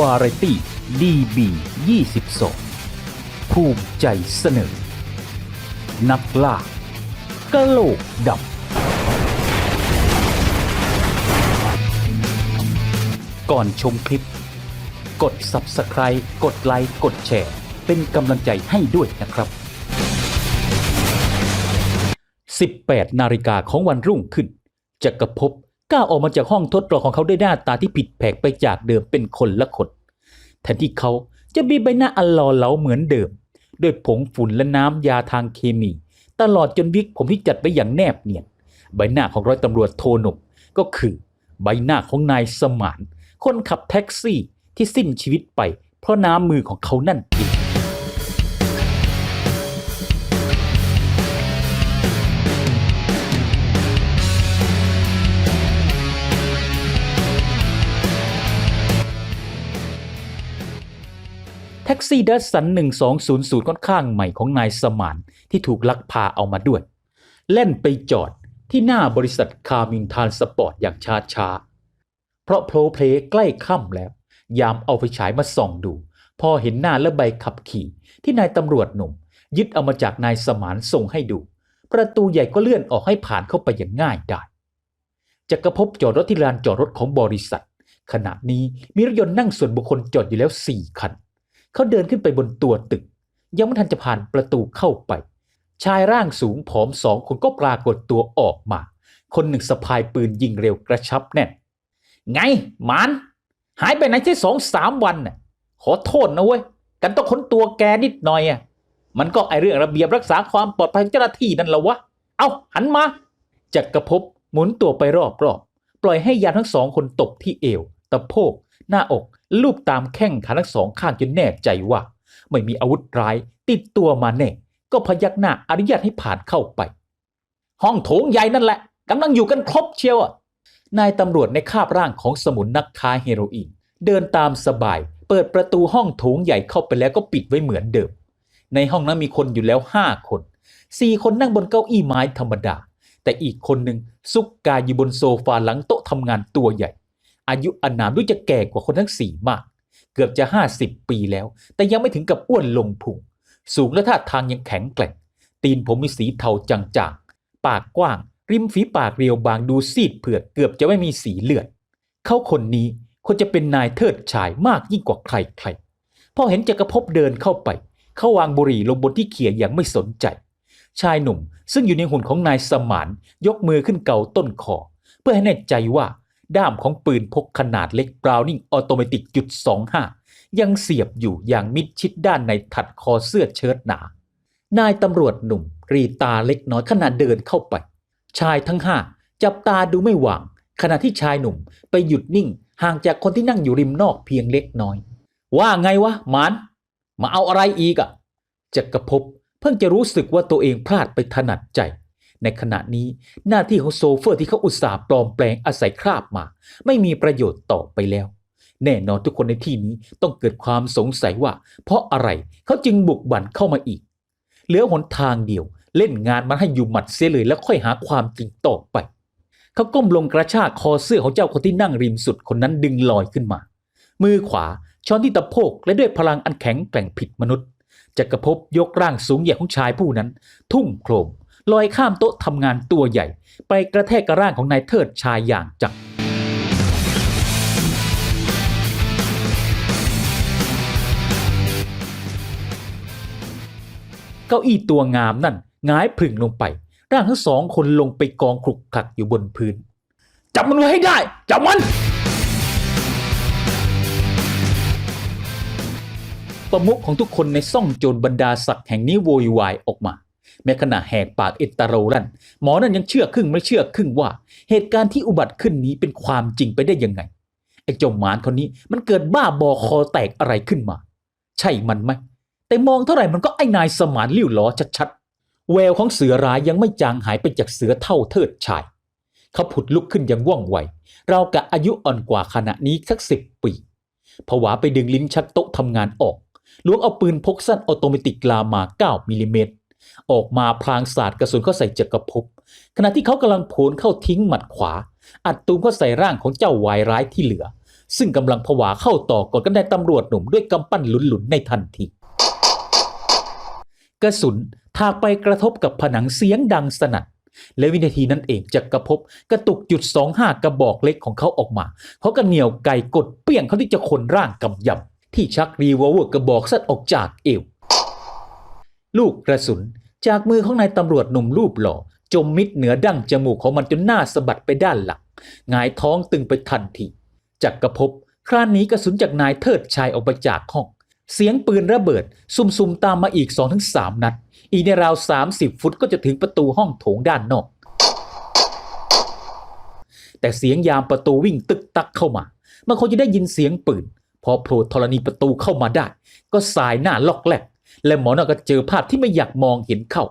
วาไรตี้ดีบี22ภูมิใจเสนอ นักล่ากะโหลกดำก่อนชมคลิป กด Subscribe กดไลค์กดแชร์เป็นกำลังใจให้ด้วยนะครับ 18 นาฬิกาของวันรุ่งขึ้นจักรภพ ก้าวออกมาจากห้องทดลองของเขาด้วยหน้าตาที่ผิดแผกไปจากเดิมเป็นคนละคนแทนที่เขาจะมีใบหน้าอันหล่อเหลาเหมือนเดิม ด้วยผงฝุ่นและน้ำยาทางเคมี ตลอดจนวิกผมที่จัดไว้อย่างแนบเนียน ใบหน้าของร้อยตำรวจโทนุ่มก็คือใบหน้าของนายสมาน คนขับแท็กซี่ที่สิ้นชีวิตไปเพราะน้ำมือของเขานั่น ท็กซี่ดัสสัน 1200 ค่อนข้างใหม่ของนายสมานที่ถูกลักพาเอามาด้วย เล่นไปจอดที่หน้าบริษัทคาร์มิงทานสปอร์ตอย่างช้าช้าเพราะโพลเพลใกล้ค่ำแล้ว ยามเอาไฟฉายมาส่องดู พอเห็นหน้าและใบขับขี่ ที่นายตำรวจหนุ่ม ยึดเอามาจากนายสมานส่งให้ดู ประตูใหญ่ก็เลื่อนออกให้ผ่านเข้าไปอย่างง่ายได้จักรภพจอดรถที่ลานจอดรถของบริษัท ขณะนี้มีรถยนต์นั่งส่วนบุคคลจอดอยู่แล้วสี่คัน เขาเดินขึ้นไปบนตัวตึก ยังไม่ทันจะผ่านประตูเข้าไป ชายร่างสูงผอมสองคนก็ปรากฏตัวออกมา คนหนึ่งสะพายปืนยิงเร็วกระชับแน่น ไงหมาน หายไปไหนแค่สองสามวันน่ะขอโทษนะเว้ย กันต้องค้นตัวแกนิดหน่อยอะมันก็ไอเรื่องระเบียบรักษาความปลอดภัยของเจ้าหน้าที่นั่นแหละวะ เอาหันมาจักรภพหมุนตัวไปรอบๆปล่อยให้ยามทั้งสองคนตบที่เอวตะโพก หน้าอกลูบตามแข้งขาทั้งสองข้างจนแน่ใจว่า ไม่มีอาวุธร้ายติดตัวมาแน่ ก็พยักหน้าอนุญาตให้ผ่านเข้าไป ห้องโถงใหญ่นั่นแหละกำลังอยู่กันครบเชียวอะนายตำรวจในคาบร่างของสมุนนักค้าเฮโรอีนเดินตามสบาย เปิดประตูห้องโถงใหญ่เข้าไปแล้วก็ปิดไว้เหมือนเดิม ในห้องนั้นมีคนอยู่แล้วห้าคนสี่คนนั่งบนเก้าอี้ไม้ธรรมดา แต่อีกคนหนึ่งซุกกายอยู่บนโซฟาหลังโต๊ะทำงานตัวใหญ่ อายุอานามด้วยจะแก่กว่าคนทั้งสี่มาก เกือบจะห้าสิบปีแล้ว แต่ยังไม่ถึงกับอ้วนลงพุง สูงและท่าทางยังแข็งแกร่ง ตีนผมมีสีเทาจางๆ ปากกว้าง ริมฝีปากเรียวบางดูซีดเผือดเกือบจะไม่มีสีเลือด เขาคนนี้ควรจะเป็นนายเทิดชายมากยิ่งกว่าใครๆ พอเห็นจักรภพเดินเข้าไป เขาวางบุหรี่ลงบนที่เขียอย่างไม่สนใจ ชายหนุ่มซึ่งอยู่ในหุ่นของนายสมานยกมือขึ้นเกาต้นคอ เพื่อให้แน่ใจว่า ด้ามของปืนพกขนาดเล็กบราวนิ่งออโตเมติกจุด25 ยังเสียบอยู่อย่างมิดชิดด้านในถัดคอเสื้อเชิ้ตหนา นายตำรวจหนุ่มรีตาเล็กน้อยขณะเดินเข้าไป ชายทั้งห้าจับตาดูไม่หว่าง ขณะที่ชายหนุ่มไปหยุดนิ่งห่างจากคนที่นั่งอยู่ริมนอกเพียงเล็กน้อย ว่าไงวะมานมาเอาอะไรอีกอะจักรภพเพิ่งจะรู้สึกว่าตัวเองพลาดไปถนัดใจ ในขณะนี้หน้าที่ของโซเฟอร์ที่เขาอุตส่าห์ปลอมแปลงอาศัยคราบมา ไม่มีประโยชน์ต่อไปแล้ว แน่นอนทุกคนในที่นี้ต้องเกิดความสงสัยว่า เพราะอะไรเขาจึงบุกบั่นเข้ามาอีก เหลือหนทางเดียว เล่นงานมันให้อยู่หมัดเสียเลยแล้วค่อยหาความจริงต่อไป เขาก้มลงกระชากคอเสื้อของเจ้าคนที่นั่งริมสุดคนนั้นดึงลอยขึ้นมา มือขวาช้อนที่ตะโพกและด้วยพลังอันแข็งแกร่งผิดมนุษย์จักรภพยกร่างสูงใหญ่ของชายผู้นั้น ทุ่มโครม ลอยข้ามโต๊ะทำงานตัวใหญ่ ไปกระแทกกระร่างของนายเทิดชายอย่างจังเก้าอี้ตัวงามนั่นหงายพลึงลงไป ร่างทั้งสองคนลงไปกองคลุกคลักอยู่บนพื้น จับมันไว้ให้ได้ จับมันประมุขของทุกคนในซ่องโจรบรรดาศักดิ์แห่งนี้โวยวายออกมา แม้ขณะแหกปากเอตตาโรลันหมอนั่นยังเชื่อครึ่งไม่เชื่อครึ่งว่า เหตุการณ์ที่อุบัติขึ้นนี้เป็นความจริงไปได้ยังไง ไอ้เจ้าหมานคนนี้มันเกิดบ้าบอคอแตกอะไรขึ้นมา ใช่มันไหม แต่มองเท่าไหร่มันก็ไอ้นายสมานลิ้วล้อชัดๆ แววของเสือร้ายยังไม่จางหายไปจากเสือเท่าเทิดชาย เขาผุดลุกขึ้นอย่างว่องไวเรากะอายุอ่อนกว่าขณะนี้สักสิบปีผวาไปดึงลิ้นชักโต๊ะทำงานออกล้วงเอาปืนพกสั้นออโตเมติกลามา9มิลลิเมตร ออกมาพลางสาดกระสุนเข้าใส่จักรภพขณะที่เขากำลังโผนเข้าทิ้งหมัดขวา อัดตูมเข้าใส่ร่างของเจ้าวายร้ายที่เหลือ ซึ่งกำลังผวาเข้าต่อกดกันได้ตำรวจหนุ่มด้วยกำปั้นหลุนๆในทันทีกระสุนถากไปกระทบกับผนังเสียงดังสนั่นและวินาทีนั้นเองจักระพกระตุกจุดสองห้ากระบอกเล็กของเขาออกมาเขาก็เหนียวไก่กดเปี้ยงเขาที่จะคนร่างกำยำที่ชักรีวอลเวอร์กระบอกสั้นออกจากเอว ลูกกระสุน จากมือของนายตำรวจหนุ่มรูปหล่อ จมมิดเหนือดั้งจมูกของมันจนหน้าสะบัดไปด้านหลังหงายท้องตึงไปทันทีจักกระพบครานหนี้กระสุนจากนายเทิดชายออกไปจากห้อง เสียงปืนระเบิด ซุ่มๆตามมาอีก2องถึงสามนัด อีกในราว30ฟุตก็จะถึงประตูห้องโถงด้านนอก แต่เสียงยามประตูวิ่งตึกตักเข้ามา มันคงจะได้ยินเสียงปืน พอโผล่ธรณีประตูเข้ามาได้ ก็สายหน้าล็อกแลก และหมอนก็เจอภาพที่ไม่อยากมองเห็นเข้า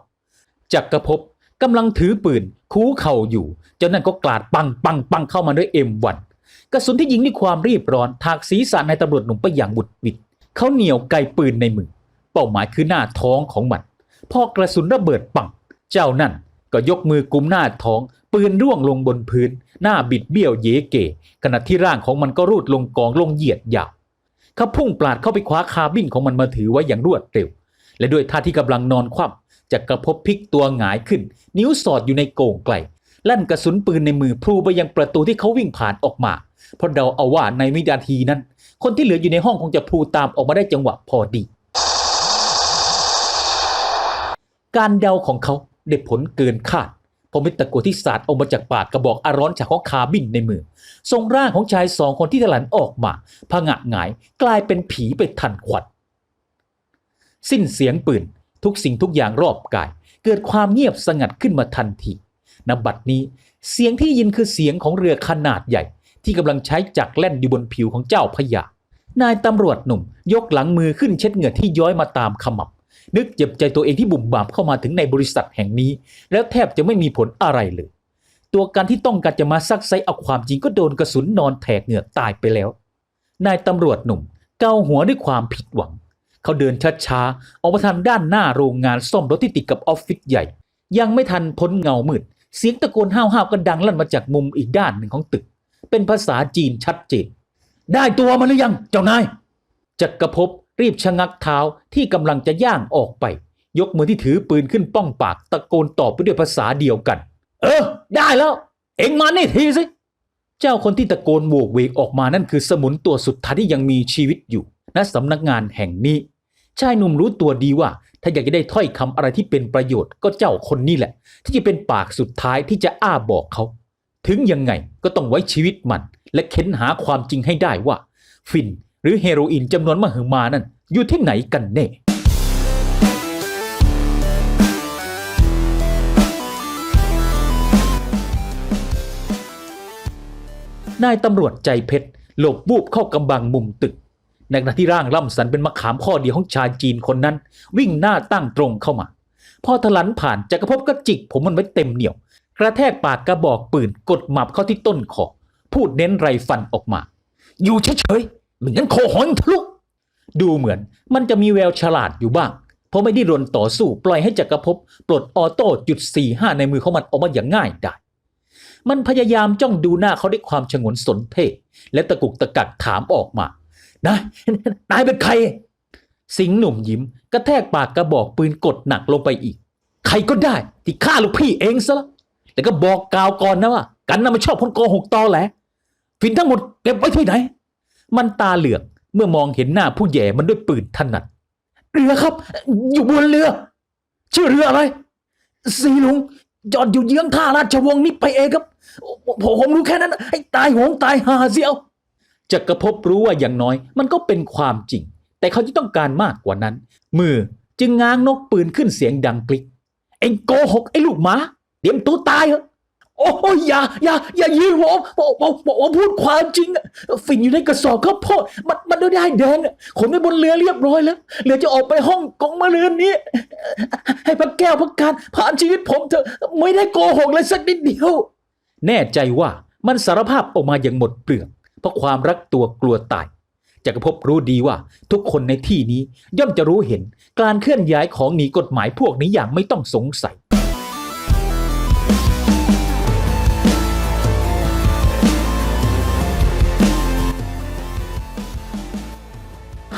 จักกระพบกำลังถือปืน คูเข่าอยู่ เจ้านั่นก็กลาดปังปังปังเข้ามาด้วยเอ็มวันกระสุนที่ยิงด้วยความรีบร้อน ถากศีรษะนายตำรวจหนุ่มไปอย่างบุดบิดเขาเหนียวไกปืนในมือ เป้าหมายคือหน้าท้องของมัน พอกระสุนระเบิดปัง เจ้านั่นก็ยกมือกุมหน้าท้อง ปืนร่วงลงบนพื้น หน้าบิดเบี้ยวเยเกขณะที่ร่างของมันก็รูดลงกองลงเหยียดยาว เขาพุ่งปราดเข้าไปคว้าคาร์บินของมันมาถือไว้อย่างรวดเร็ว และด้วยท่าที่กำลังนอนคว่ำจะกระพบพลิกตัวหงายขึ้น นิ้วสอดอยู่ในโก่งไกลลั่นกระสุนปืนในมือพลูไปยังประตูที่เขาวิ่งผ่านออกมา เพราะเดาเอาว่าในวินาทีนั้น คนที่เหลืออยู่ในห้องคงจะพลูตามออกมาได้จังหวะพอดี การเดาของเขาได้ผลเกินคาดเพราะเม็ดตะกัวที่สาดออกมาจากปากกระบอกอาร้อนจากของคาร์บินในมือ ทรงร่างของชายสองคนที่ถลันออกมาผงะหงายกลายเป็นผีไปทันควันสิ้นเสียงปืน ทุกสิ่งทุกอย่างรอบกาย เกิดความเงียบสงัดขึ้นมาทันทีนบัดนี้เสียงที่ยินคือเสียงของเรือขนาดใหญ่ ที่กำลังใช้จักรแล่นอยู่บนผิวของเจ้าพระยานายตำรวจหนุ่ม ยกหลังมือขึ้นเช็ดเหงื่อที่ย้อยมาตามขมับ นึกเจ็บใจตัวเองที่บุ่มบามเข้ามาถึงในบริษัทแห่งนี้ แล้วแทบจะไม่มีผลอะไรเลย ตัวการที่ต้องการจะมาซักไซเอาความจริงก็โดนกระสุนนอนแถกเหงือกตายไปแล้ว นายตำรวจหนุ่มเกาหัวด้วยความผิดหวัง เขาเดินช้าๆออกมาทางด้านหน้าโรงงานซ่อมรถที่ติดกับออฟฟิศใหญ่ ยังไม่ทันพ้นเงามืดเสียงตะโกนห้าวๆก็ดังลั่นมาจากมุมอีกด้านหนึ่งของตึก เป็นภาษาจีนชัดเจน ได้ตัวมันหรือยัง เจ้านายจักรภพรีบชะงักเท้าที่กำลังจะย่างออกไป ยกมือที่ถือปืนขึ้นป้องปากตะโกนตอบไปด้วยภาษาเดียวกัน เออ ได้แล้ว เอ็งมานี่ทีสิ เจ้าคนที่ตะโกนโวกเวกออกมานั่นคือสมุนตัวสุดท้ายที่ยังมีชีวิตอยู่ณสำนักงานแห่งนี้ ชายหนุ่มรู้ตัวดีว่า ถ้าอยากจะได้ถ้อยคำอะไรที่เป็นประโยชน์ก็เจ้าคนนี้แหละ ที่จะเป็นปากสุดท้ายที่จะอ้าบอกเขา ถึงยังไงก็ต้องไว้ชีวิตมัน และเค้นหาความจริงให้ได้ว่า ฟินหรือเฮโรอีนจำนวนมหึมานั่นอยู่ที่ไหนกันแน่ นายตำรวจใจเพชรหลบวูบเข้ากำบังมุมตึกในขณะที่ร่างล่ำสันเป็นมะขามข้อเดียวของชายจีนคนนั้น วิ่งหน้าตั้งตรงเข้ามา พอทะลันผ่านจักรภพก็จิก ผมมันไว้เต็มเหนียว กระแทกปากกระบอกปืนกดหมับเข้าที่ต้นคอพูดเน้นไรฟันออกมา อยู่เฉยๆไม่งั้นคอหอยทะลุดูเหมือนมันจะมีแววฉลาดอยู่บ้าง เพราะไม่ได้รนต่อสู้ปล่อยให้จักรภพปลดออโต้จุดสี่ห้าในมือของมันออกมาอย่างง่ายได้ มันพยายามจ้องดูหน้าเขาด้วยความฉงนสนเท่และตะกุกตะกักถามออกมานายนายเป็นใคร สิงห์หนุ่มยิ้ม กระแทกปากกระบอกปืนกดหนักลงไปอีก ใครก็ได้ที่ฆ่าลูกพี่เองซะละแต่ก็บอกกล่าวก่อนนะว่า กันน่ะมันชอบคนโกหกตอแหลฟินทั้งหมดเก็บไว้ที่ไหน มันตาเหลือกเมื่อมองเห็นหน้าผู้แย่มันด้วยปืนถนัดเรือครับ อยู่บนเรือ ชื่อเรืออะไร สีลุง จอดอยู่เยื้องท่าราชวงศ์นี่ไปเองครับผมผมรู้แค่นั้นให้ตายโหงตายหาเสียวจักรภพรู้ว่าอย่างน้อย มันก็เป็นความจริง แต่เขาจะต้องการมากกว่านั้น มือจึงง้างนกปืนขึ้นเสียงดังกลิกเอ็งโกหกไอ้ลูกหมาเตรียมตัวตายเหรอ โอ้ยอย่าอย่าอย่ายิงผมผมผมผมผมพูดความจริงฝิ่นอยู่ในกระสอบข้าวโพดมันมันไม่ได้แดงขนไปบนเรือเรียบร้อยแล้วเหลือจะออกไปห้องกองมาเรือนนี้ ให้พระแก้วพระการผ่านชีวิตผมเถอะไม่ได้โกหกเลยสักนิดเดียว แน่ใจว่ามันสารภาพออกมาอย่างหมดเปลือกเพราะความรักตัวกลัวตายจักรภพรู้ดีว่าทุกคนในที่นี้ย่อมจะรู้เห็นการเคลื่อนย้ายของหนีกฎหมายพวกนี้อย่างไม่ต้องสงสัย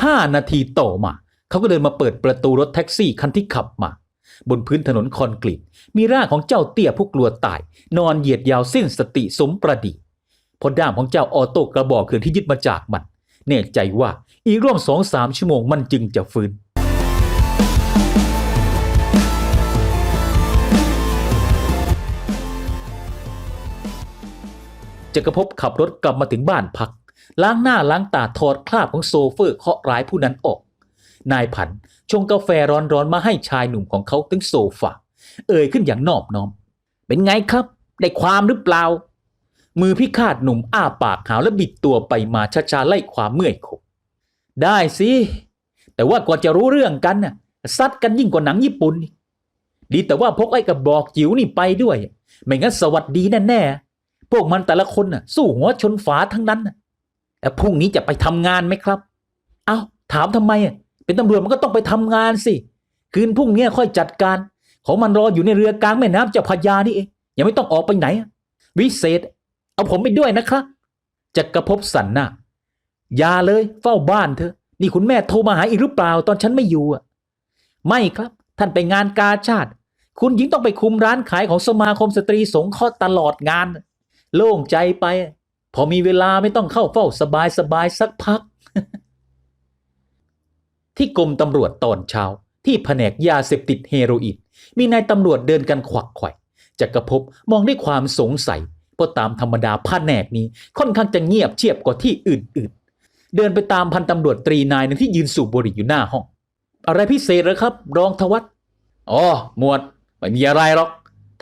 ห้านาทีต่อมา เขาก็เดินมาเปิดประตูรถแท็กซี่คันที่ขับมา บนพื้นถนนคอนกรีตมีร่างของเจ้าเตี้ยผู้กลัวตาย นอนเหยียดยาวสิ้นสติสมประดีพอด้ามของเจ้าออโต้กระบอกคืนที่ยึดมาจากมันแน่ใจว่าอีกร่วมสองสามชั่วโมงมันจึงจะฟื้นจักรภพขับรถกลับมาถึงบ้านพัก ล้างหน้าล้างตาถอดคราบของโซเฟอร์เคาะร้ายผู้นั้นออก นายผันชงกาแฟร้อนๆมาให้ชายหนุ่มของเขาถึงโซฟาเอ่ยขึ้นอย่างนอบน้อม เป็นไงครับ ได้ความหรือเปล่า มือพิฆาตหนุ่มอ้าปากหาวและบิดตัวไปมาช้าๆไล่ความเมื่อยขบได้สิ แต่ว่ากว่าจะรู้เรื่องกันน่ะซัดกันยิ่งกว่าหนังญี่ปุ่นดีแต่ว่าพกไอ้กระบอกจิ๋วนี่ไปด้วย ไม่งั้นสวัสดีแน่ๆพวกมันแต่ละคนน่ะ สู้หัวชนฝาทั้งนั้นน่ะ พรุ่งนี้จะไปทำงานไหมครับ เอ้าถามทำไมอะเป็นตำรวจมันก็ต้องไปทำงานสิ คืนพรุ่งนี้ค่อยจัดการ ของมันรออยู่ในเรือกลางแม่น้ำเจ้าพระยานี่เองยังไม่ต้องออกไปไหน วิเศษ เอาผมไปด้วยนะครับจักรภพสันหน้าอย่าเลยเฝ้าบ้านเถอะนี่คุณแม่โทรมาหาอีกหรือเปล่า ตอนฉันไม่อยู่อะ ไม่ครับ ท่านไปงานกาชาติ คุณหญิงต้องไปคุมร้านขายของสมาคมสตรีสงเคราะห์ตลอดงาน โล่งใจไป พอมีเวลาไม่ต้องเข้าเฝ้าสบายสบายสักพัก ที่กรมตำรวจตอนเช้า ที่แผนกยาเสพติดเฮโรอีนมีนายตำรวจเดินกันขวักไขว่จักรภพมองด้วยความสงสัยเพราะตามธรรมดาแผนกนี้ค่อนข้างจะเงียบเชียบกว่าที่อื่นๆ เดินไปตามพันตำรวจตรีนายหนึ่งที่ยืนสูบบุหรี่อยู่หน้าห้อง อะไรพิเศษหรอครับ รองทวัตอ๋อหมวดไม่มีอะไรหรอก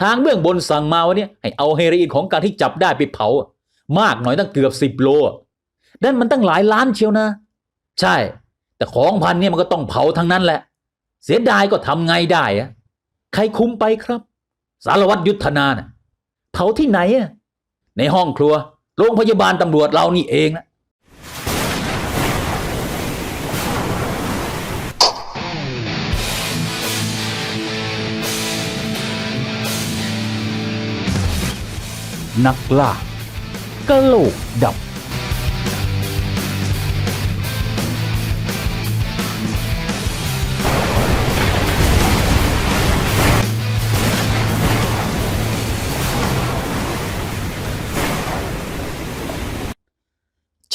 ทางเบื้องบนสั่งมาวันนี้ให้เอาเฮโรอีนของการที่จับได้ไปเผา มากหน่อยตั้งเกือบสิบโลนั่นมันตั้งหลายล้านเชียวนะ ใช่ แต่ของพันเนี่ยมันก็ต้องเผาทั้งนั้นแหละ เสียดายก็ทำไงได้อะใครคุมไปครับ สารวัตรยุทธนาน่ะเผาที่ไหนอะในห้องครัว โรงพยาบาลตำรวจเรานี่เองนะนักล่า กะโหลกดำช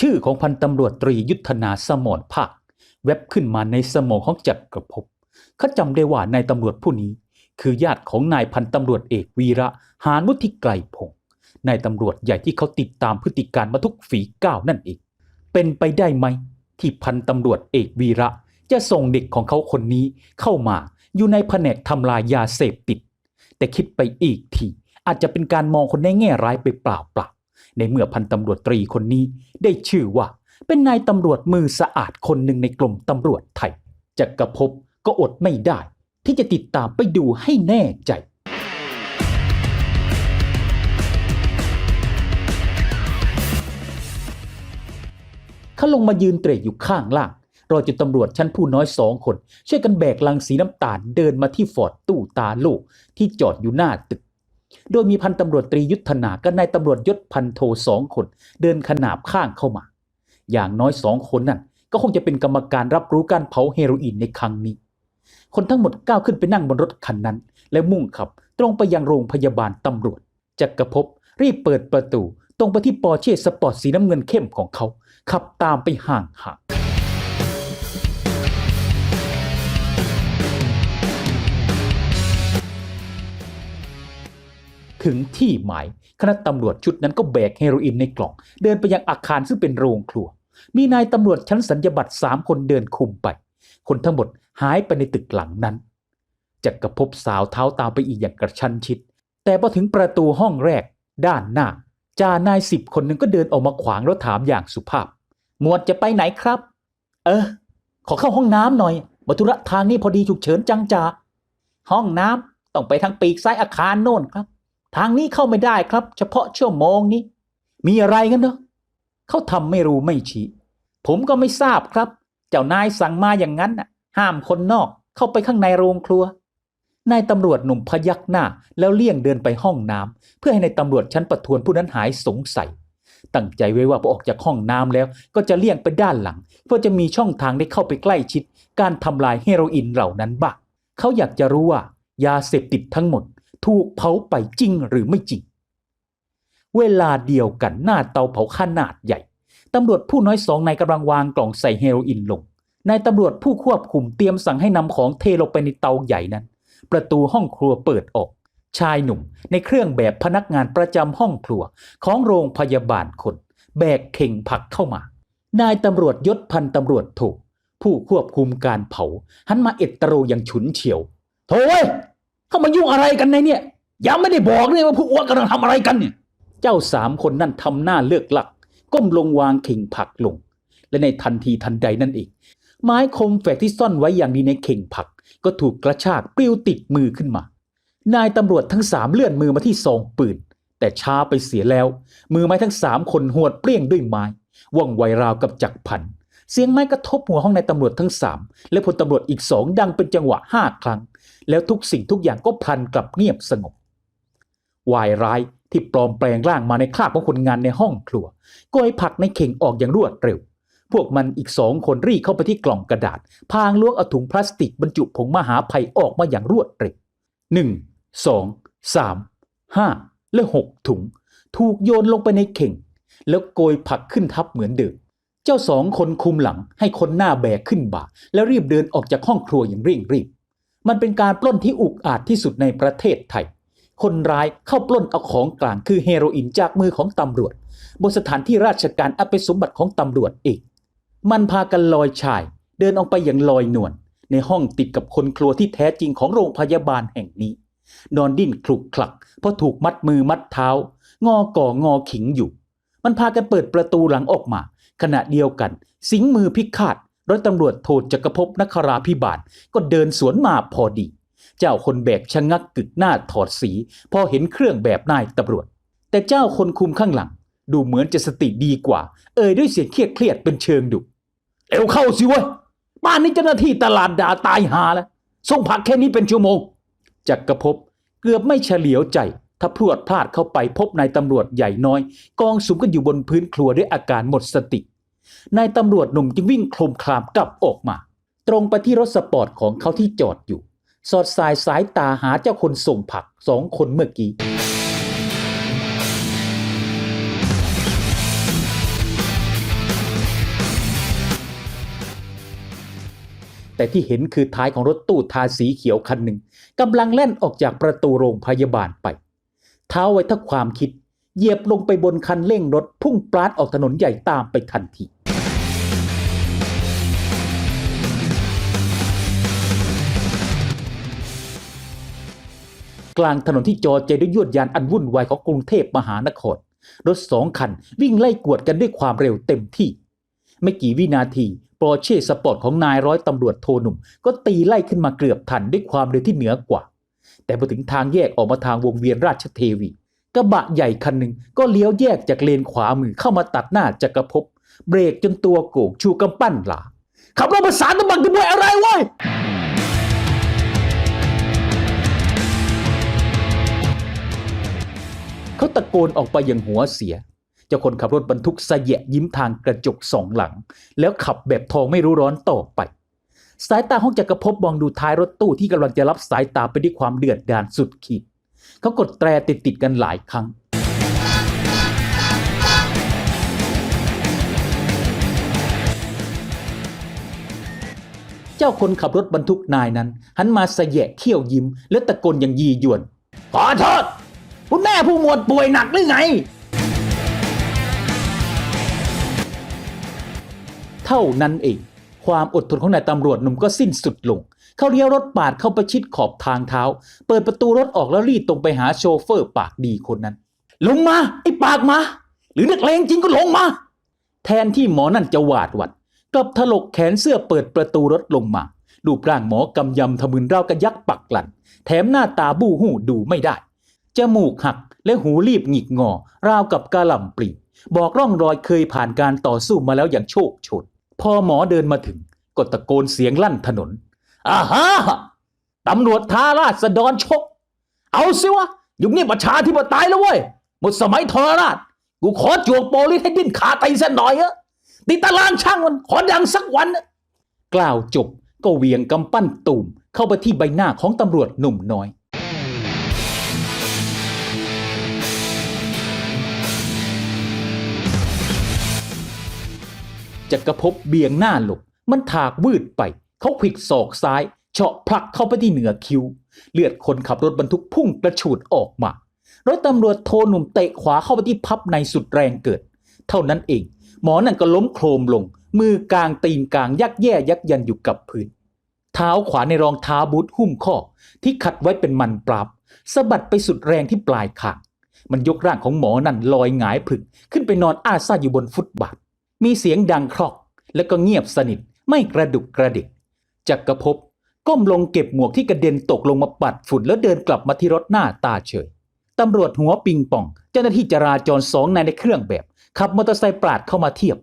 ื่อของพันตำรวจตรียุทธนาสมรภาคแวบขึ้นมาในสมองของจักรภพเขาจำได้ว่านายตำรวจผู้นี้ คือญาติของนายพันตำรวจเอกวีระหานวุฒิไกรพงศ์ นายตำรวจใหญ่ที่เขาติดตามพฤติการมาทุกฝีก้าวนั่นเอง เป็นไปได้ไหม ที่พันตำรวจเอกวีระ จะส่งเด็กของเขาคนนี้เข้ามาอยู่ในแผนกทำลายยาเสพติด แต่คิดไปอีกทีอาจจะเป็นการมองคนในแง่ร้ายไปเปล่าๆในเมื่อพันตำรวจตรีคนนี้ได้ชื่อว่า เป็นนายตำรวจมือสะอาดคนหนึ่งในกลุ่มตำรวจไทยจักรภพก็อดไม่ได้ ที่จะติดตามไปดูให้แน่ใจ เขาลงมายืนเตร่อยู่ข้างล่าง รอจนตำรวจชั้นผู้น้อยสองคน ช่วยกันแบกลังสีน้ำตาลเดินมาที่ฟอร์ดตู้ตาโลที่จอดอยู่หน้าตึก โดยมีพันตำรวจตรียุทธนากับนายตำรวจยศพันโทสองคน เดินขนาบข้างเข้ามา อย่างน้อยสองคนนั่นก็คงจะเป็นกรรมการรับรู้การเผาเฮโรอีนในครั้งนี้ คนทั้งหมดก้าวขึ้นไปนั่งบนรถคันนั้น และมุ่งขับตรงไปยังโรงพยาบาลตำรวจจักรภพรีบเปิดประตู ตรงไปที่ปอร์เช่สปอร์ตสีน้ำเงินเข้มของเขา ขับตามไปห่างๆถึงที่หมาย คณะตำรวจชุดนั้นก็แบกเฮโรอีนในกล่อง เดินไปยังอาคารซึ่งเป็นโรงครัว มีนายตำรวจชั้นสัญญบัตรสามคนเดินคุมไป คนทั้งหมดหายไปในตึกหลังนั้นจักรภพสาวเท้าตามไปอีกอย่างกระชั้นชิด แต่พอถึงประตูห้องแรก ด้านหน้าจ่านายสิบคนหนึ่งก็เดินออกมาขวางแล้วถามอย่างสุภาพ หมวดจะไปไหนครับ เออ ขอเข้าห้องน้ำหน่อยบัตุระทางนี้พอดีฉุกเฉินจังจ่าห้องน้ำต้องไปทางปีกซ้ายอาคารโน่นครับ ทางนี้เข้าไม่ได้ครับ เฉพาะชั่วโมงนี้ มีอะไรกันเนาะเขาทำไม่รู้ไม่ชี้ผมก็ไม่ทราบครับ เจ้านายสั่งมาอย่างนั้นน่ะ ห้ามคนนอกเข้าไปข้างในโรงครัว นายตำรวจหนุ่มพยักหน้า แล้วเลี่ยงเดินไปห้องน้ำเพื่อให้ในายตำรวจชั้นประทวนผู้นั้นหายสงสัย ตั้งใจไว้ว่าพอออกจากห้องน้ำแล้ว ก็จะเลี่ยงไปด้านหลัง เพื่อจะมีช่องทางได้เข้าไปใกล้ชิด การทำลายเฮโรอีนเหล่านั้นบ้างเขาอยากจะรู้ว่ายาเสพติดทั้งหมด ถูกเผาไปจริงหรือไม่จริง เวลาเดียวกันหน้าเตาเผาขนาดใหญ่ตำรวจผู้น้อยสองนายกำลังวางกล่องใส่เฮโรอีนลงนายตำรวจผู้ควบคุมเตรียมสั่งให้นำของเทลงไปในเตาใหญ่นั้น ประตูห้องครัวเปิดออก ชายหนุ่ม ในเครื่องแบบพนักงานประจำห้องครัวของโรงพยาบาลคนแบกเข่งผักเข้ามา นายตำรวจยศพันตำรวจโทผู้ควบคุมการเผา หันมาเอดโตรอย่างฉุนเฉียวโถ่เว้ยเข้ามายุ่งอะไรกันในเนี่ยยังไม่ได้บอกเลยว่าพวกอ้วนกำลังทำอะไรกันเนี่ย เจ้าสามคนนั่นทำหน้าเลือกหลัก ก้มลงวางเข่งผักลง และในทันทีทันใดนั่นเองไม้คมแฝกที่ซ่อนไว้อย่างดีในเข่งผัก ก็ถูกกระชากปลิวติดมือขึ้นมา นายตำรวจทั้งสามเลื่อนมือมาที่ซองปืน แต่ช้าไปเสียแล้ว มือไม้ทั้งสามคนหวดเปรี้ยงด้วยไม้ว่องไวราวกับจักรพัน เสียงไม้กระทบหัวห้องนายตำรวจทั้งสามและพลตำรวจอีกสองดังเป็นจังหวะห้าครั้ง แล้วทุกสิ่งทุกอย่างก็พลันกลับเงียบสงบวายร้ายที่ปลอมแปลงร่างมาในคราบของคนงานในห้องครัวโกยผักในเข่งออกอย่างรวดเร็ว พวกมันอีกสองคนรีเข้าไปที่กล่องกระดาษ พางล้วงเอาถุงพลาสติกบรรจุผงมหาภัยออกมาอย่างรวดเร็วหนึ่ง สองสามห้าและหกถุง ถูกโยนลงไปในเข่ง แล้วโกยผักขึ้นทับเหมือนเดิมเจ้าสองคนคุมหลังให้คนหน้าแบกขึ้นบ่า แล้วรีบเดินออกจากห้องครัวอย่างเร่งรีบ มันเป็นการปล้นที่อุกอาจที่สุดในประเทศไทย คนร้ายเข้าปล้นเอาของกลางคือเฮโรอีนจากมือของตำรวจบนสถานที่ราชการอันเป็นสมบัติของตำรวจเองมันพากันลอยชาย เดินออกไปอย่างลอยนวลในห้องติดกับคนครัวที่แท้จริงของโรงพยาบาลแห่งนี้ นอนดิ้นคลุกคลัก เพราะถูกมัดมือมัดเท้า งอก่องอขิงอยู่ มันพากันเปิดประตูหลังออกมา ขณะเดียวกัน สิงมือพิฆาตร้อยตำรวจโทจักรภพนคราพิบาลก็เดินสวนมาพอดี เจ้าคนแบกชะงักกึกหน้าถอดสี พอเห็นเครื่องแบบนายตำรวจ แต่เจ้าคนคุมข้างหลัง ดูเหมือนจะสติดีกว่า เอ่ยด้วยเสียงเครียดเครียดเป็นเชิงดุเร็วเข้าสิเว้ยบ้านนี้เจ้าหน้าที่ตลาดด่าตายหาแล้วส่งผักแค่นี้เป็นชั่วโมง จักกรภพเกือบไม่เฉลียวใจ ถ้าพรวดพลาดเข้าไปพบนายตำรวจใหญ่น้อย กองสุมกันอยู่บนพื้นครัวด้วยอาการหมดสตินายตำรวจหนุ่มจึงวิ่งโคลมคลามกลับออกมา ตรงไปที่รถสปอร์ตของเขาที่จอดอยู่ สอดสายสายตาหาเจ้าคนส่งผักสองคนเมื่อกี้แต่ที่เห็นคือท้ายของรถตู้ทาสีเขียวคันหนึ่ง กำลังแล่นออกจากประตูโรงพยาบาลไป เท้าไว้ถ้าความคิด เหยียบลงไปบนคันเร่งรถพุ่งปราดออกถนนใหญ่ตามไปทันทีกลางถนนที่จอเจด้วยยวดยานอันวุ่นวายของกรุงเทพมหานคร รถสองคันวิ่งไล่กวดกันด้วยความเร็วเต็มที่ ไม่กี่วินาทีปอร์เช่สปอร์ตของนายร้อยตำรวจโทหนุ่ม ก็ตีไล่ขึ้นมาเกือบทันด้วยความเร็วที่เหนือกว่า แต่พอถึงทางแยกออกมาทางวงเวียนราชเทวี กระบะใหญ่คันหนึ่งก็เลี้ยวแยกจากเลนขวามือเข้ามาตัดหน้าจักรภพเบรกจนตัวโก่งชูกำปั้นหลาขับรถประสานตะบังตะบวยอะไรวะเขาตะโกนออกไปอย่างหัวเสีย เจ้าคนขับรถบรรทุกสะแยะยิ้มทางกระจกสองหลัง แล้วขับแบบทองไม่รู้ร้อนต่อไป สายตาห้องจักรภพมองดูท้ายรถตู้ที่กำลังจะรับสายตาไปด้วยความเดือดดาลสุดขีด เขากดแตรติดติดๆกันหลายครั้งเจ้าคนขับรถบรรทุกนายนั้น หันมาเสยะเขี้ยวยิ้ม และตะโกนอย่างยียวน ขอโทษ คุณแม่ผู้หมวดป่วยหนักหรือไง เท่านั้นเอง ความอดทนของนายตำรวจหนุ่มก็สิ้นสุดลง เขาเลี้ยวรถปาดเข้าไปชิดขอบทางเท้า เปิดประตูรถออกแล้วรีบตรงไปหาโชเฟอร์ปากดีคนนั้น ลงมาไอ้ปากมา หรือนักเลงจริงก็ลงมา แทนที่หมอนั่นจะหวาดหวัดกลับถลกแขนเสื้อเปิดประตูรถลงมารูปร่างหมอกำยำทะมึนราวกระยักปักหลันแถมหน้าตาบู้หู้ดูไม่ได้ จมูกหักและหูรีบหงิกงอ ราวกับกะหล่ำปลีบอกร่องรอยเคยผ่านการต่อสู้มาแล้วอย่างโชคชน พอหมอเดินมาถึงก็ตะโกนเสียงลั่นถนนอาฮาตำรวจท้าราษฎรชก เอาสิวะยุคนี้ประชาธิปไตยแล้วเว้ย หมดสมัยทรราช กูขอจวกโปลิสให้ดิ้นขาไตเส้นหน่อยเอะติดตารางช่างมันขอดังสักวันนะกล่าวจบก็เหวียงกำปั้นตูมเข้าไปที่ใบหน้าของตำรวจหนุ่มน้อย จักรภพเบี่ยงหน้าหลบ มันถากวืดไป เขาขิกศอกซ้าย เฉาะผลักเข้าไปที่เหนือคิ้ว เลือดคนขับรถบรรทุกพุ่งกระฉูดออกมาร้อยตำรวจโทหนุ่มเตะขวาเข้าไปที่พับในสุดแรงเกิด เท่านั้นเอง หมอนั่นก็ล้มโครมลง มือกลางตีนกลางยักแย่ยักยันอยู่กับพื้น เท้าขวาในรองเท้าบูทหุ้มข้อ ที่ขัดไว้เป็นมันปราบสะบัดไปสุดแรงที่ปลายคางมันยกร่างของหมอนั่นลอยหงายผึ่งขึ้นไปนอนอ้าซ่าอยู่บนฟุตบาท มีเสียงดังครอก แล้วก็เงียบสนิทไม่กระดุกกระดิกจักกระพบก้มลงเก็บหมวกที่กระเด็นตกลงมาปัดฝุ่นแล้วเดินกลับมาที่รถหน้าตาเฉยตำรวจหัวปิงป่อง เจ้าหน้าที่จราจรสองนายในเครื่องแบบ ขับมอเตอร์ไซค์ปราดเข้ามาเทียบ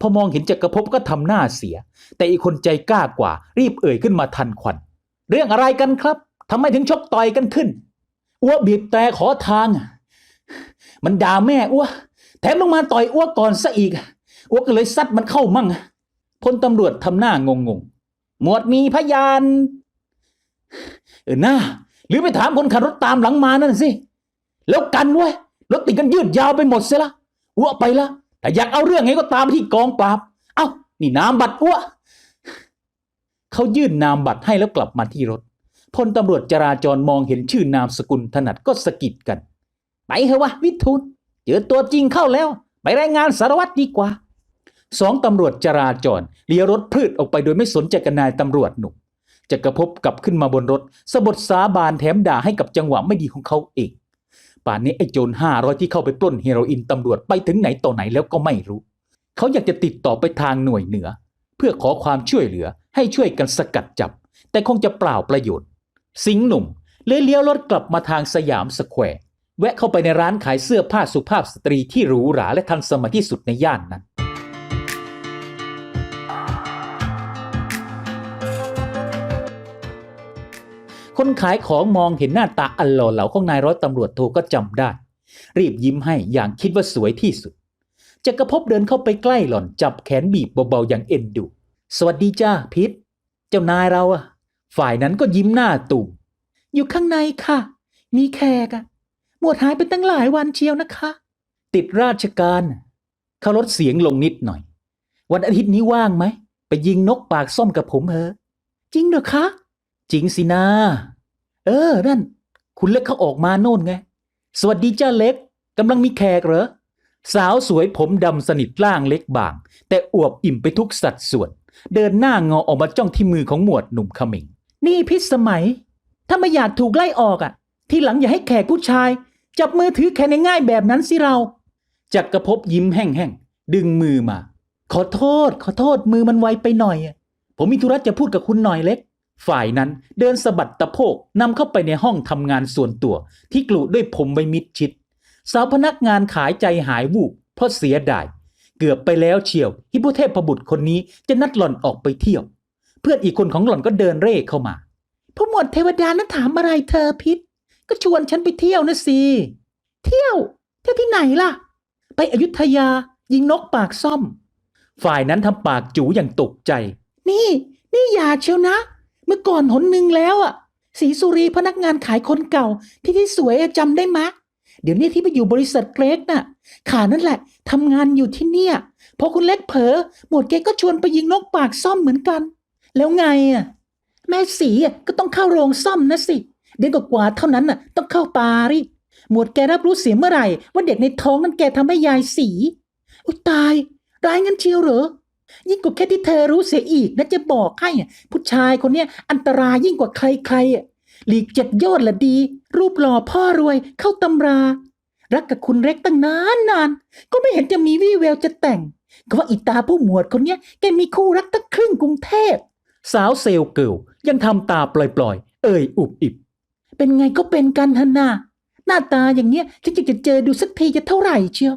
พอมองเห็นจักรภพก็ทำหน้าเสีย แต่อีกคนใจกล้ากว่า รีบเอ่ยขึ้นมาทันควัน เรื่องอะไรกันครับทำไมถึงชกต่อยกันขึ้นอ้วบีบแต่ขอทาง มันด่าแม่อ้วแถมลงมาต่อยอ้วก่อนซะอีก อ้วก็เลยซัดมันเข้ามั่งพลตำรวจทำหน้างงงหมวดมีพยาน เออหน้า หรือไปถามคนขับรถตามหลังมานั่นสิ แล้วกันเว้ยรถติดกันยืดยาวไปหมดเสียละอ้วไปละแต่อยากเอาเรื่องไงก็ตามไปที่กองปราบ เอ้า นี่นามบัตรอ้วเขายื่นนามบัตรให้แล้วกลับมาที่รถพลตำรวจจราจรมองเห็นชื่อนามสกุลถนัดก็สะกิดกัน ไปเถอะวะวิทูลเจอตัวจริงเข้าแล้ว ไปรายงานสารวัตรดีกว่า สองตำรวจจราจรเลี้ยวรถพืชออกไปโดยไม่สนใจกันนายตำรวจหนุ่มจักรภพกลับขึ้นมาบนรถสะบดสาบานแถมด่าให้กับจังหวะไม่ดีของเขาเอง ป่านนี้ไอ้โจรห้าร้อยที่เข้าไปปล้นเฮโรอีนตำรวจไปถึงไหนต่อไหนแล้วก็ไม่รู้ เขาอยากจะติดต่อไปทางหน่วยเหนือ เพื่อขอความช่วยเหลือให้ช่วยกันสกัดจับ แต่คงจะเปล่าประโยชน์ สิงห์หนุ่มเลยเลี้ยวรถกลับมาทางสยามสแควร์แวะเข้าไปในร้านขายเสื้อผ้าสุภาพสตรีที่หรูหราและทันสมัยที่สุดในย่านนั้น คนขายของมองเห็นหน้าตาอันหล่อเหลาของนายร้อยตำรวจโทก็จำได้ รีบยิ้มให้อย่างคิดว่าสวยที่สุดจักรภพเดินเข้าไปใกล้หล่อนจับแขนบีบเบาๆอย่างเอ็นดู สวัสดีจ้าพิษเจ้านายเราอะฝ่ายนั้นก็ยิ้มหน้าตุ่มอยู่ข้างในค่ะ มีแขกอะหมวดหายไปตั้งหลายวันเชียวนะคะ ติดราชการเขาลดเสียงลงนิดหน่อย วันอาทิตย์นี้ว่างไหม ไปยิงนกปากส้มกับผมเหอะจริงเหรอคะ จริงสินะ เออ นั่น คุณเล็กเขาออกมาโน่นไง สวัสดีจ้าเล็กกำลังมีแขกเหรอ สาวสวยผมดำสนิทร่างเล็กบาง แต่อวบอิ่มไปทุกสัดส่วน เดินหน้างอออกมาจ้องที่มือของหมวดหนุ่มขมิง นี่พิษสมัย ถ้าไม่อยากถูกไล่ออกอะ ที่หลังอย่าให้แขกผู้ชาย จับมือถือแค่ง่ายแบบนั้นสิเรา จักกระพบยิ้มแห้งๆ ดึงมือมา ขอโทษ ขอโทษมือมันไวไปหน่อยอะผมมีธุระจะพูดกับคุณหน่อยเล็ก ฝ่ายนั้นเดินสะบัดตะโพกนำเข้าไปในห้องทำงานส่วนตัว ที่กลุด้วยผมไว้มิดชิด สาวพนักงานขายใจหายวูบเพราะเสียดายเกือบไปแล้วเชียวฮิปโปเทพบุตรคนนี้จะนัดหล่อนออกไปเที่ยว เพื่อนอีกคนของหล่อนก็เดินเร่เข้ามาผู้หมวดเทวดานั้นถามอะไรเธอพิษ ก็ชวนฉันไปเที่ยวนะสิเที่ยว เที่ยวที่ไหนล่ะ ไปอยุธยายิงนกปากซ่อม ฝ่ายนั้นทำปากจูอย่างตกใจ นี่ นี่อย่าเชียวนะ เมื่อก่อนหนหนึ่งแล้วอะสีสุรีพนักงานขายคนเก่าที่ที่สวยอะจำได้มะ เดี๋ยวนี้ที่ไปอยู่บริษัทเกรกน่ะ ขานั่นแหละทำงานอยู่ที่เนี่ย พอคุณเล็กเผลอหมวดแกก็ชวนไปยิงนกปากซ่อมเหมือนกัน แล้วไงอะแม่สีก็ต้องเข้าโรงซ่อมนะสิ เดือนกว่าเท่านั้นน่ะ ต้องเข้าปาริหมวดแกรับรู้เสียเมื่อไหร่ ว่าเด็กในท้องนั้นแกทำให้ยายสี อุยตายร้ายงั้นเชียวเหรอ ยิ่งกว่าแค่ที่เธอรู้เสียอีกนะจะบอกให้ผู้ชายคนเนี้ยอันตรายยิ่งกว่าใครๆอะหลีกเจ็ดยอดละดี รูปหล่อพ่อรวยเข้าตำรา รักกับคุณเล็กตั้งนานนานก็ไม่เห็นจะมีวี่แววจะแต่ง ก็ว่าอีตาผู้หมวดคนเนี้ยแกมีคู่รักตั้งครึ่งกรุงเทพ สาวเซลเกิลยังทำตาปล่อยๆ เอ่ยอุบอิบ เป็นไงก็เป็นกันฮะนาหน้าตาอย่างเงี้ยฉันจะเจอดูสักทีจะเท่าไหร่เชียว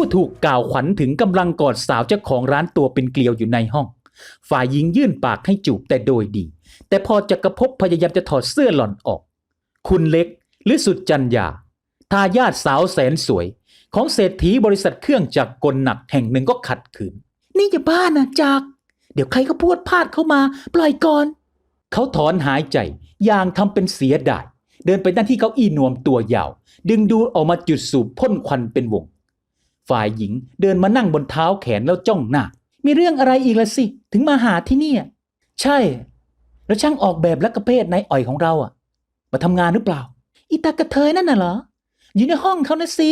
ผู้ถูกกล่าวขวัญถึงกำลังกอดสาวเจ้าของร้านตัวเป็นเกลียวอยู่ในห้อง ฝ่ายหญิงยื่นปากให้จูบแต่โดยดี แต่พอจักรภพพยายามจะถอดเสื้อหล่อนออก คุณเล็กหรือสุดจันยาทายาทสาวแสนสวย ของเศรษฐีบริษัทเครื่องจักรกลหนักแห่งหนึ่งก็ขัดขืน นี่อย่าบ้านะจักเดี๋ยวใครก็พูดพลาดเข้ามา ปล่อยก่อน เขาถอนหายใจอย่างทำเป็นเสียดายเดินไปด้านที่เก้าอี้นวมตัวยาว ดึงดูดออกมาจุดสูบพ่นควันเป็นวง ฝ่ายหญิงเดินมานั่งบนเท้าแขนแล้วจ้องหน้า มีเรื่องอะไรอีกละสิ ถึงมาหาที่นี่ใช่ แล้วช่างออกแบบและกระเพศนายอ่อยของเราอะมาทำงานหรือเปล่า อีตากระเทยนั่นน่ะเหรอ อยู่ในห้องเขานะสิ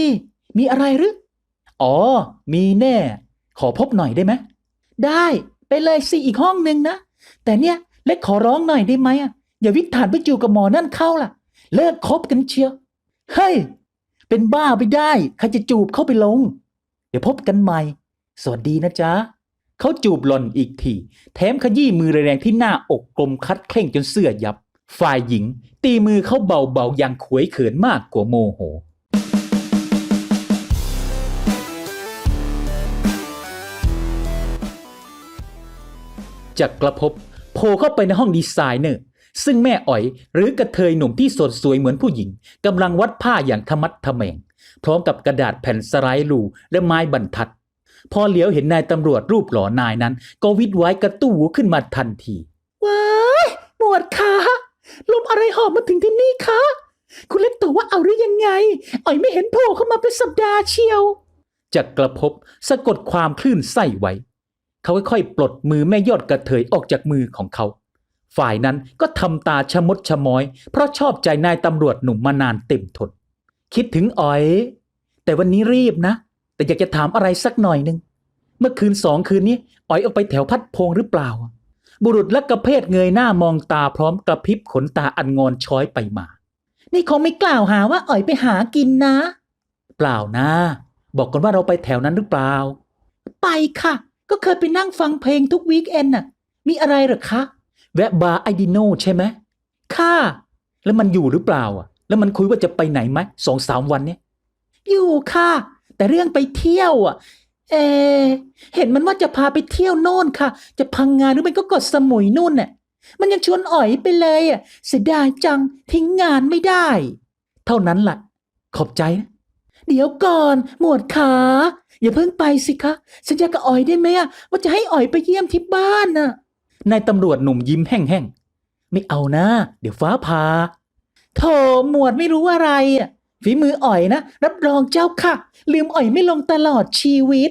มีอะไรหรือ อ๋อ มีแน่ ขอพบหน่อยได้ไหม ได้ไปเลยสิอีกห้องหนึ่งนะ แต่เนี่ยเล็กขอร้องหน่อยได้ไหมอะอย่าวิถานไปจูบกับหมอนั่นเข้าล่ะ เลิกคบกันเชียว เฮ้ย เป็นบ้าไปได้ใครจะจูบเข้าไปลง เดี๋ยวพบกันใหม่ สวัสดีนะจ๊ะเขาจูบหล่อนอีกที แถมขยี้มือแรงๆที่หน้าอกกลมคัดเคร่งจนเสื้อยับ ฝ่ายหญิง ตีมือเขาเบาๆอย่างขวยเขินมากกว่าโมโหจากกระพบโผล่เข้าไปในห้องดีไซเนอร์ ซึ่งแม่อ๋อย หรือกระเทยหนุ่มที่สดสวยเหมือนผู้หญิงกำลังวัดผ้าอย่างทะมัดทะแมง พร้อมกับกระดาษแผ่นสไลด์รูและไม้บรรทัด พอเหลียวเห็นนายตำรวจรูปหล่อนายนั้น ก็วิดไว้กระตู้หูขึ้นมาทันที ว้ายหมวดคะลมอะไรหอบมาถึงที่นี่คะ คุณเล็กตัวว่าเอาหรือยังไงอ๋อยไม่เห็นโผล่เข้ามาเป็นสัปดาห์เชียวจากกระพบสะกดความคลื่นไส้ไว้ เขาค่อยๆปลดมือแม่ยอดกระเทยออกจากมือของเขา ฝ่ายนั้นก็ทำตาชะมดชะม้อย เพราะชอบใจนายตำรวจหนุ่มมานานเต็มทน คิดถึงอ๋อย แต่วันนี้รีบนะ แต่อยากจะถามอะไรสักหน่อยหนึ่งเมื่อคืนสองคืนนี้อ๋อยออกไปแถวพัดพงหรือเปล่า บุรุษละกระเพศเงยหน้ามองตาพร้อมกระพริบขนตาอันงอนช้อยไปมา นี่คงไม่กล่าวหาว่าอ๋อยไปหากินนะ เปล่านะ บอกกันว่าเราไปแถวนั้นหรือเปล่า ไปค่ะ ก็เคยไปนั่งฟังเพลงทุกวีคเอนน่ะ มีอะไรหรอคะ แวะบาร์ไอดิโนใช่ไหมค่ะ แล้วมันอยู่หรือเปล่าอะ แล้วมันคุยว่าจะไปไหนไหมสองสามวันเนี้ยอยู่ค่ะ แต่เรื่องไปเที่ยวอะ เออเห็นมันว่าจะพาไปเที่ยวโน่นค่ะ จะพังงานหรือไม่ก็กดสมุยนู่นเน่ะมันยังชวนอ๋อยไปเลยอะเสียดายจังทิ้งงานไม่ได้ เท่านั้นแหละขอบใจนะเดี๋ยวก่อนหมวดขาอย่าเพิ่งไปสิคะสัญญากับอ๋อยได้ไหมอะว่าจะให้อ๋อยไปเยี่ยมที่บ้านน่ะนายตำรวจหนุ่มยิ้มแห้งๆไม่เอานะ เดี๋ยวฟ้าพา โธ่หมวดไม่รู้อะไรอะฝีมืออ๋อยนะ รับรองเจ้าค่ะ ลืมอ๋อยไม่ลงตลอดชีวิต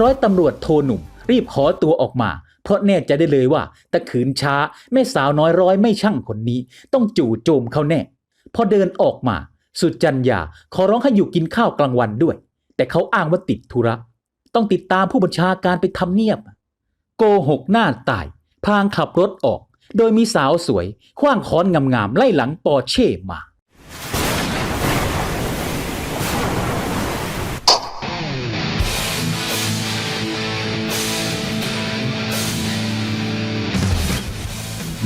ร้อยตำรวจโทหนุ่ม รีบขอตัวออกมา เพราะแน่ใจได้เลยว่าตะขืนช้าแม่สาวน้อยร้อยไม่ช่างคนนี้ ต้องจู่โจมเขาแน่ พอเดินออกมา สุดจันยาขอร้องให้อยู่กินข้าวกลางวันด้วย แต่เขาอ้างว่าติดธุระต้องติดตามผู้บัญชาการไปทำเนียบ โกหกหน้าตาย พางขับรถออก โดยมีสาวสวยคว้างค้อนงามๆไล่หลังปอเช่มา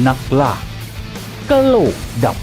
นักล่ากะโหลกดับ